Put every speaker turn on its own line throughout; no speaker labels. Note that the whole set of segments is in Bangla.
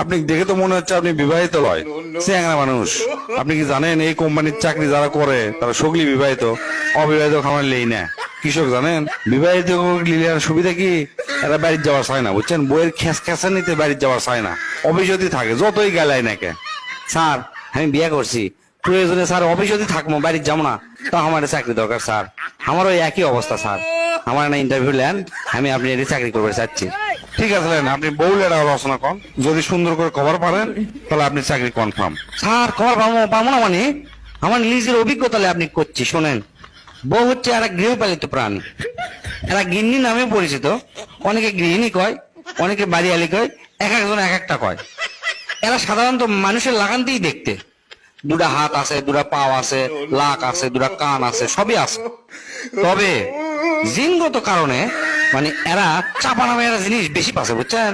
আপনি দেখে তো মনে হচ্ছে আপনি বিবাহিত লয়। চেঙ্গা মানুষ। আপনি কি জানেন এই কোম্পানির চাকরি যারা করে, তারা সগলি বিবাহিত, অবিবাহিত খামার লেই না। কৃষক জানেন? বিবাহিত লিলিয়ার সুবিধা কি? এরা বাড়ির যাওয়ার চায় না, বুঝছেন? বইয়ের খেস খেসা নিতে বাড়ির যাওয়ার চায় না। অভিযোগই থাকে, যতই গেলাই নাকি
স্যার, আমি বিয়ে করছি। প্রয়োজনে স্যার অফিস যদি থাকব, বাড়ির যাব না। তো আমার চাকরি দরকার, স্যার। আমারও একই অবস্থা, স্যার। আমার না ইন্টারভিউ নেন আমি আপনি এটি চাকরি করতে চাচ্ছি।
ঠিক আছে আপনি বউ লেডা রচনা কন যদি সুন্দর করে কভার পারেন, তাহলে আপনি চাকরি কনফার্ম
স্যার খবর পাবো পাবো না মানে? আমার নিজের অভিজ্ঞতা আপনি করছি, শোনেন। বউ হচ্ছে একটা গৃহপালিত প্রাণী। এরা গিন্নি নামে পরিচিত। অনেকে গৃহিণী কয়, অনেকে বাড়িয়ালি কয়, এক একজন এক একটা কয়। এরা সাধারণত মানুষের লাগানতেই দেখতে। দুটা হাত আছে, দুটা পাও আছে, লাক আছে, দুটা কান আছে, সবই আছে। তবে জিনগত কারণে মানে এরা চাপা নামে একটা জিনিস বেশি পাচ্ছে বুঝছেন?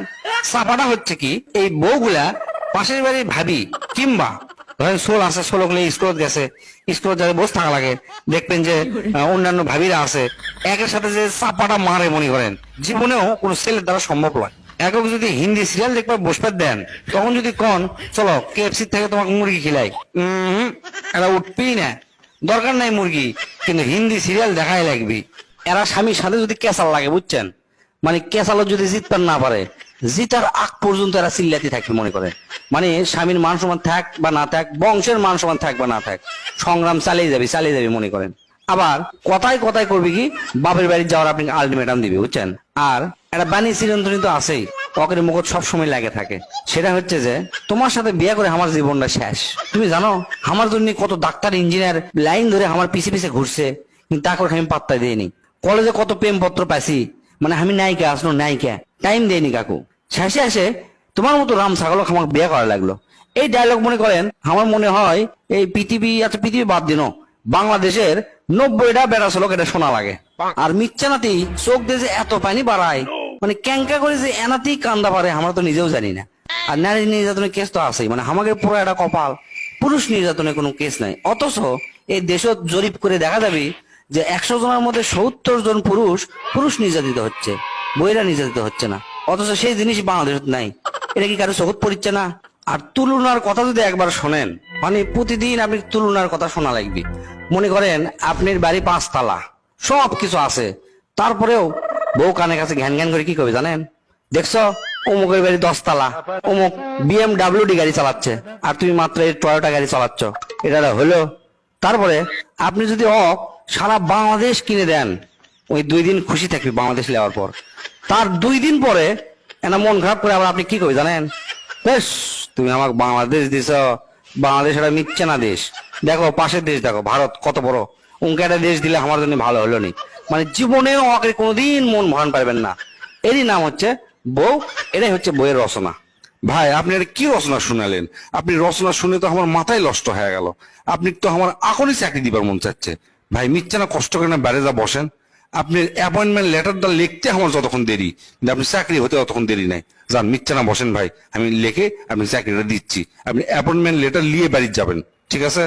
চাপাটা হচ্ছে কি, এই বউগুলা পাশের বাড়ির ভাবি কিংবা ধরেন আছে গেছে যাতে বসে থাকা লাগে, দেখবেন যে অন্যান্য ভাবিরা আছে, একের সাথে যে চাপাটা মারে মনে করেন, জীবনেও কোনো ছেলের দ্বারা সম্ভব নয়। একক যদি হিন্দি সিরিয়াল দেখবার বসবে দেন, তখন যদি কন, চলো কেএফসি থেকে তোমাকে মুরগি খিলাই। এরা উঠবেই না। দরকার নাই মুরগি, কিন্তু হিন্দি সিরিয়াল দেখাই লাগবি। এরা স্বামীর সাথে যদি কেসাল লাগে, বুঝছেন? মানে কেসালো যদি জিততে না পারে, জিতার আগ পর্যন্ত এরা চিল্লাতি থাকবে, মনে করে। মানে স্বামীর মান সমান থাক বা না থাক, বংশের মান সমান থাক বা না থাক, সংগ্রাম চালিয়ে যাবি চালিয়ে যাবি, মনে করেন। আবার কথায় কথায় করবি কি, বাপের বাড়ি যাওয়ার আপনি আলটিমেটাম দিবি, বুঝছেন? আর একটা বাণী চিরন্তনী তো আছেই পকের মুখত সবসময় লাগে থাকে। সেটা হচ্ছে যে, তোমার সাথে বিয়ে করে আমার জীবনটা শেষ। তুমি জানো, আমার জন্য কত ডাক্তার, ইঞ্জিনিয়ার, লাইন ধরে আমার পিছে পিছে ঘুরছে, কিন্তু তাকে আমি পাত্তা দিইনি। কলেজে কত প্রেম পত্র পাইছি? মানে আমি নায়িকা আসলো নায়িকা। টাইম দেয়নি কাকু। শেষে আসে তোমার মতো রাম ছাগলক আমার বিয়ে করা লাগল। এই ডায়লগ মনে করেন, আমার মনে হয় এই পৃথিবী আচ্ছা পৃথিবী বাদ দিন। বাংলাদেশের নব্বইটা বেড়াশ লোক এটা শোনা লাগে। আর মিচ্ছানাতেই চোখ দিয়ে যে এত পানি বাড়ায় মানে ক্যাঙ্কা করে যে এনাতেই কান্দা পারে আমরা তো নিজেও জানি না। আর নারী নির্যাতনের কেস তো আছেই মানে আমাদের পুরো একটা কপাল। পুরুষ নির্যাতনের কোনো কেস নাই। অথচ এই দেশ জরিপ করে দেখা যাবে যে একশো জনের মধ্যে সত্তর জন পুরুষ পুরুষ নির্যাতিত হচ্ছে বইরা নির্যাতিত হচ্ছে না। অথচ সেই জিনিস বাংলাদেশ নাই। এটা কি কারও চোখত পড়ছে না? আর তুলনার কথা যদি একবার শোনেন মানে প্রতিদিন আপনি তুলনার কথা শোনা লাগবে। মনে করেন আপনার বাড়ি পাঁচতলা সব কিছু আছে। তারপরেও বউ কানে কাছে ঘ্যান ঘ্যান করে কি করবে জানেন? দেখছ? অমুকের বাড়ি দশতলা, অমুক বিএমডাব্লিউ ডি গাড়ি চালাচ্ছে, আর তুমি মাত্র এই টয়োটা গাড়ি চালাচ্ছ। এটা হলো। তারপরে আপনি যদি অ সারা বাংলাদেশ কিনে দেন। ওই দুই দিন খুশি থাকবে বাংলাদেশ নেওয়ার পর। তার দুই দিন পরে এনা মন খারাপ করে আবার আপনি কি করবে জানেন? বেশ, তুমি আমাকে বাংলাদেশ দিছ। বাংলাদেশ একটা মিথ্যে না দেশ। দেখো, পাশের দেশ দেখো, ভারত কত বড়। উনকে একটা দেশ দিলে আমার জন্য ভালো হলো নি। মানে জীবনেও আমাকে কোনোদিন মন ভরান পারবেন না। এরই নাম হচ্ছে বউ, এটাই হচ্ছে বইয়ের রচনা।
ভাই, আপনি এটা কি রচনা শুনালেন? আপনি রচনা শুনে তো আমার মাথায় নষ্ট হয়ে গেল। আপনি তো আমার এখনই চাকরি দিবার মন চাচ্ছে। ভাই, মিথ্যা না, কষ্ট করে না বাইরে যা বসেন। আপনি অ্যাপয়েন্টমেন্ট লেটারটা লিখতে আমার যতক্ষণ দেরি আপনি চাকরি হতে ততক্ষণ দেরি নাই। যান, মিথ্যা না বসেন ভাই। আমি লিখে আপনি চাকরিটা দিচ্ছি। আপনি অ্যাপয়েন্টমেন্ট লেটার নিয়ে বাড়ি যাবেন। ঠিক আছে?